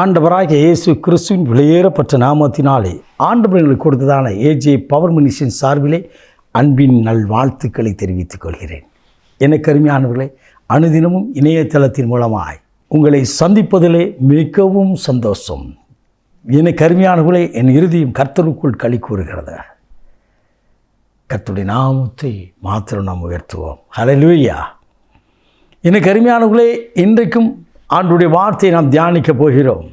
ஆண்டவராக இயேசு கிறிஸ்துவின் வெளியேறப்பட்ட நாமத்தினாலே ஆண்டவர்களுக்கு கொடுத்ததான ஏஜே பவர் மினிஷன் சார்பிலே அன்பின் நல்வாழ்த்துக்களை தெரிவித்துக் கொள்கிறேன். எனக்கு அருமையானவர்களே அனுதினமும் இணையதளத்தின் மூலமாய் உங்களை சந்திப்பதிலே மிகவும் சந்தோஷம். எனக்கு அருமையானவர்களே என் இறுதியும் கர்த்தருக்குள் களி கூறுகிறது. கர்த்தருடைய நாமத்தை மாத்திரம் நாம் உயர்த்துவோம். ஹalleluya எனக்கு அருமையானவர்களே இன்றைக்கும் ஆண்டுடைய வார்த்தையை நாம் தியானிக்க போகிறோம்.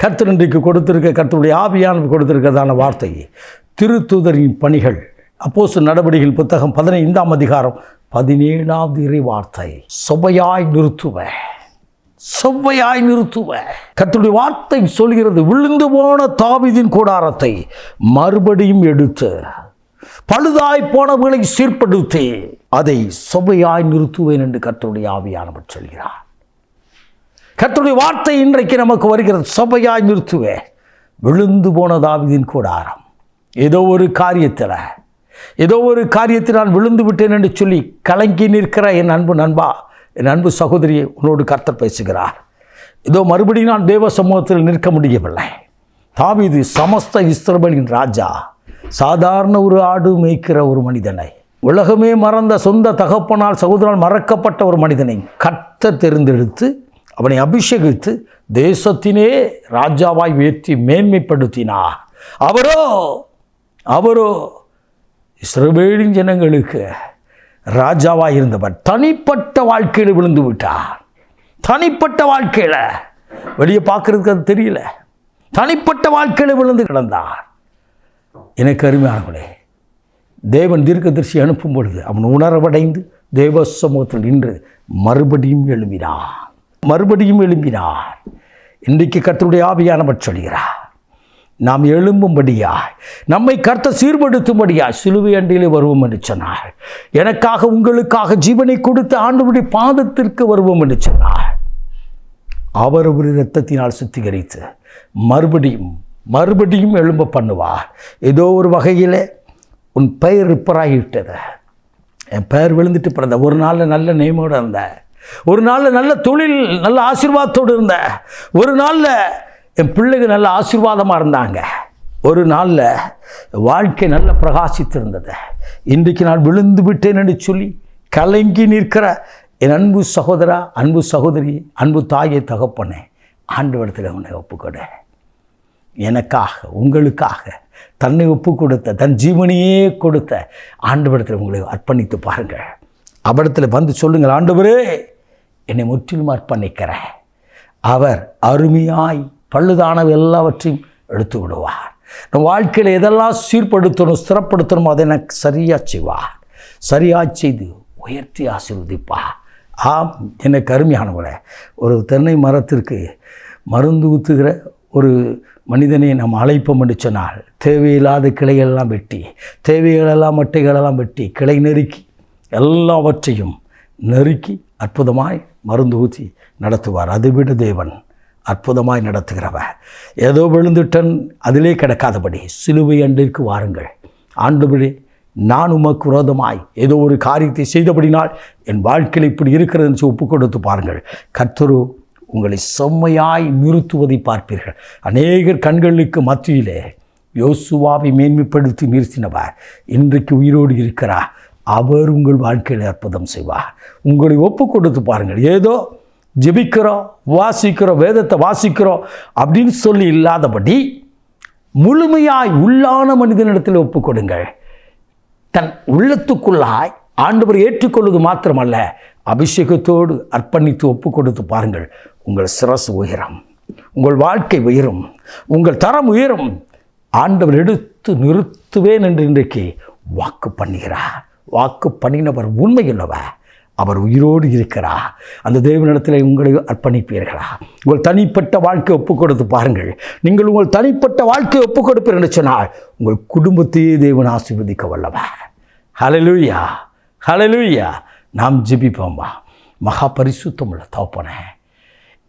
கர்த்தர் இன்றைக்கு கொடுத்திருக்க கர்த்தருடைய ஆவியானவர் கொடுத்திருக்கிறதான வார்த்தை திருத்தூதரின் பணிகள். அப்போஸ் நடவடிக்கைகள் புத்தகம் பதினைந்தாம் அதிகாரம் பதினேழாவது இறை வார்த்தை சொவையாய் நிறுத்துவ செவ்வையாய் நிறுத்துவ. கத்துடைய வார்த்தை சொல்கிறது விழுந்து போன தாவிதின் கூடாரத்தை மறுபடியும் எடுத்து பழுதாய் போனவர்களை சீர்படுத்தி அதை செவ்வையாய் நிறுத்துவேன் என்று கத்தருடைய ஆவியானவர் சொல்கிறார். கத்தருடைய வார்த்தை இன்றைக்கு நமக்கு வருகிறது. சபையாய் நிறுத்துவே. விழுந்து போன தாவிதின் கூடாரம். ஏதோ ஒரு காரியத்தில் ஏதோ ஒரு காரியத்தில் நான் விழுந்து விட்டேன் என்று சொல்லி கலங்கி நிற்கிற என் அன்பு நண்பா என் அன்பு சகோதரியை உன்னோடு கர்த்தர் பேசுகிறார். ஏதோ மறுபடியும் நான் தேவ சமூகத்தில் நிற்க முடியவில்லை. தாவிது சமஸ்த இஸ்ரபலின் ராஜா சாதாரண ஒரு ஆடு மேய்க்கிற ஒரு மனிதனை உலகமே மறந்த சொந்த தகப்பனால் சகோதரனால் மறக்கப்பட்ட ஒரு மனிதனை கட்ட தெரிந்தெடுத்து அவனை அபிஷேகித்து தேசத்தினே ராஜாவாய் உயர்த்தி மேன்மைப்படுத்தினார் அவரோ அவரோ இஸ்ரவேலின் ஜனங்களுக்கு ராஜாவாக இருந்தவர் தனிப்பட்ட வாழ்க்கையில் விழுந்து விட்டார். தனிப்பட்ட வாழ்க்கையில். வெளியே பார்க்கறதுக்கு அது தெரியல. தனிப்பட்ட வாழ்க்கையில் விழுந்து கிடந்தார். எனக்கு அருமையானவளே தேவன் தீர்க்கதரிசி அனுப்பும் பொழுது அவன் உணர்வடைந்து தேவ சமூகத்தில் நின்று மறுபடியும் எழுமினான் மறுபடியும் எழும்பினார். இன்றைக்கு கர்த்தருடைய ஆவியானவர் சொல்கிறார் நாம் எழும்பும்படியாய் நம்மை கர்த்த சீர்படுத்தும்படியாய் சிலுவை அண்டியிலே வருவோம் என்று சொன்னார். எனக்காக உங்களுக்காக ஜீவனை கொடுத்த ஆண்டவருடைய பாதத்திற்கு வருவோம் என்று சொன்னார். அவர் ஒரு இரத்தத்தினால் சுத்திகரித்து மறுபடியும் மறுபடியும் எழும்ப பண்ணுவார். ஏதோ ஒரு வகையில் உன் பெயர் ரிப்பராகிவிட்டது. என் பெயர் விழுந்துட்டு பிறந்த ஒரு நாளில் நல்ல நேமோடு இருந்தேன் ஒரு நாளில் நல்ல தொழில் நல்ல ஆசீர்வாதத்தோடு இருந்த. ஒரு நாளில் என் பிள்ளைங்க நல்ல ஆசீர்வாதமாக இருந்தாங்க. ஒரு நாளில் வாழ்க்கை நல்ல பிரகாசித்திருந்தது. இன்றைக்கு நான் விழுந்து விட்டேன் என்று சொல்லி கலங்கி நிற்கிற என் அன்பு சகோதரா அன்பு சகோதரி அன்பு தாயை தகப்பனே ஆண்டவரத்தில் உன்னை ஒப்புக்கொடு. எனக்காக உங்களுக்காக தன்னை ஒப்பு கொடுத்த தன் ஜீவனையே கொடுத்த ஆண்டு இடத்துல உங்களை அர்ப்பணித்து பாருங்கள். அவடத்தில் வந்து சொல்லுங்கள் ஆண்டவரே என்னை முற்றிலும் அர்ப்பணிக்கிற அவர் அருமையாய் பழுதானவை எல்லாவற்றையும் எடுத்து விடுவார். நம் வாழ்க்கையில் எதெல்லாம் சீர்படுத்தணும் ஸ்திரப்படுத்தணும் அதை எனக்கு சரியாக செய்வார். சரியாக செய்து உயர்த்தி ஆசீர்வதிப்பார். ஆம் எனக்கு அருமையானவளை ஒரு தென்னை மரத்திற்கு மருந்து ஊற்றுகிற ஒரு மனிதனை நாம் அழைப்போம் என்று சொன்னால் தேவையில்லாத கிளைகளெல்லாம் வெட்டி தேவைகளெல்லாம் மட்டைகளெல்லாம் வெட்டி கிளை நெருக்கி எல்லாவற்றையும் நெருக்கி அற்புதமாய் மருந்து ஊற்றி நடத்துவார். அதை விட தேவன் அற்புதமாய் நடத்துகிறவர். ஏதோ விழுந்துட்டன் அதிலே கிடக்காதபடி சிலுவை அன்றிற்கு வாருங்கள். ஆண்டுபடி நான் உமக்கு விரோதமாய் ஏதோ ஒரு காரியத்தை செய்தபடினால் என் வாழ்க்கையில் இப்படி இருக்கிறதுன்னு ஒப்பு கொடுத்து பாருங்கள். கர்த்தரு உங்களை செம்மையாய் நிறுத்துவதை பார்ப்பீர்கள். அநேகர் கண்களுக்கு மத்தியிலே யோசுவாவை மேன்மைப்படுத்தி நிறுத்தினவர். இன்றைக்கு உயிரோடு இருக்கிறார். அவர் உங்கள் வாழ்க்கையில் அற்புதம் செய்வார். உங்களை ஒப்பு கொடுத்து பாருங்கள். ஏதோ ஜெபிக்கிறோம் வாசிக்கிறோம் வேதத்தை வாசிக்கிறோம் அப்படின்னு சொல்லி இல்லாதபடி முழுமையாய் உள்ளான மனிதனிடத்தில் ஒப்பு கொடுங்கள். தன் உள்ளத்துக்குள்ளாய் ஆண்டவர் ஏற்றுக்கொள்வது மாத்திரமல்ல அபிஷேகத்தோடு அர்ப்பணித்து ஒப்பு கொடுத்து பாருங்கள். உங்கள் சிரசு உயரும் உங்கள் வாழ்க்கை உயரும் உங்கள் தரம் உயரும். ஆண்டவர் எடுத்து நிறுத்துவேன் என்று இன்றைக்கு வாக்கு பண்ணுகிறார். வாக்கு பண்ணினவர் உண்மையுள்ளவர் அவர் உயிரோடு இருக்கிறா. அந்த தேவனிடத்தில் உங்களை அர்ப்பணிப்பீர்களா? உங்கள் தனிப்பட்ட வாழ்க்கை ஒப்புக் கொடுத்து பாருங்கள். நீங்கள் உங்கள் தனிப்பட்ட வாழ்க்கை ஒப்புக் கொடுப்பீர் என்று சொன்னால் உங்கள் குடும்பத்தையே தேவன் ஆசீர்வதிக்க வல்லவா. ஹலலூயா ஹலலூயா நாம் ஜெபிப்போம்மா மகா பரிசுத்தம் உள்ள தோப்பனே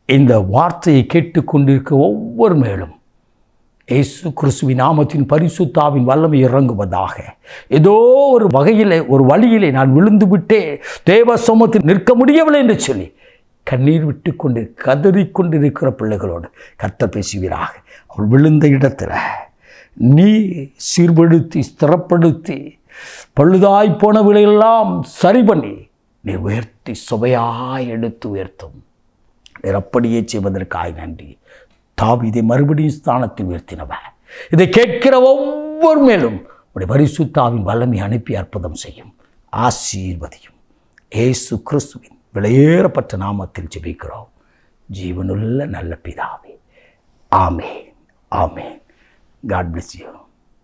இந்த வார்த்தையை கேட்டுக்கொண்டிருக்க ஒவ்வொரு மேலும் இயேசு கிறிஸ்துவின் நாமத்தின் பரிசுத்தாவின் வல்லமை இறங்குவதாக. ஏதோ ஒரு வகையிலே ஒரு வழியிலே நான் விழுந்து விட்டே தேவ சமத்தில் நிற்க முடியவில்லை என்று சொல்லி கண்ணீர் விட்டு கொண்டு கதறிக்கொண்டு இருக்கிற பிள்ளைகளோடு கத்த பேசுவீராக. அவள் விழுந்த இடத்துல நீ சீர்படுத்தி ஸ்திரப்படுத்தி பழுதாய் போனவர்களெல்லாம் சரி பண்ணி நீ உயர்த்தி சுவையாய் எடுத்து உயர்த்தும். அப்படியே செய்வதற்காய் நன்றி. தாவிதை மறுபடியும் ஸ்தானத்தில் உயர்த்தினவர். இதை கேட்கிற ஒவ்வொரு மேலும் உடைய பரிசுத்தாவின் வல்லமை அனுப்பி அற்புதம் செய்யும் ஆசீர்வதியும். ஏசு கிறிஸ்துவின் விலையேறப்பட்ட நாமத்தில் ஜெபிக்கிறோம். ஜீவனுள்ள நல்ல பிதாவே. ஆமே ஆமே காட் பிளஸ் யூ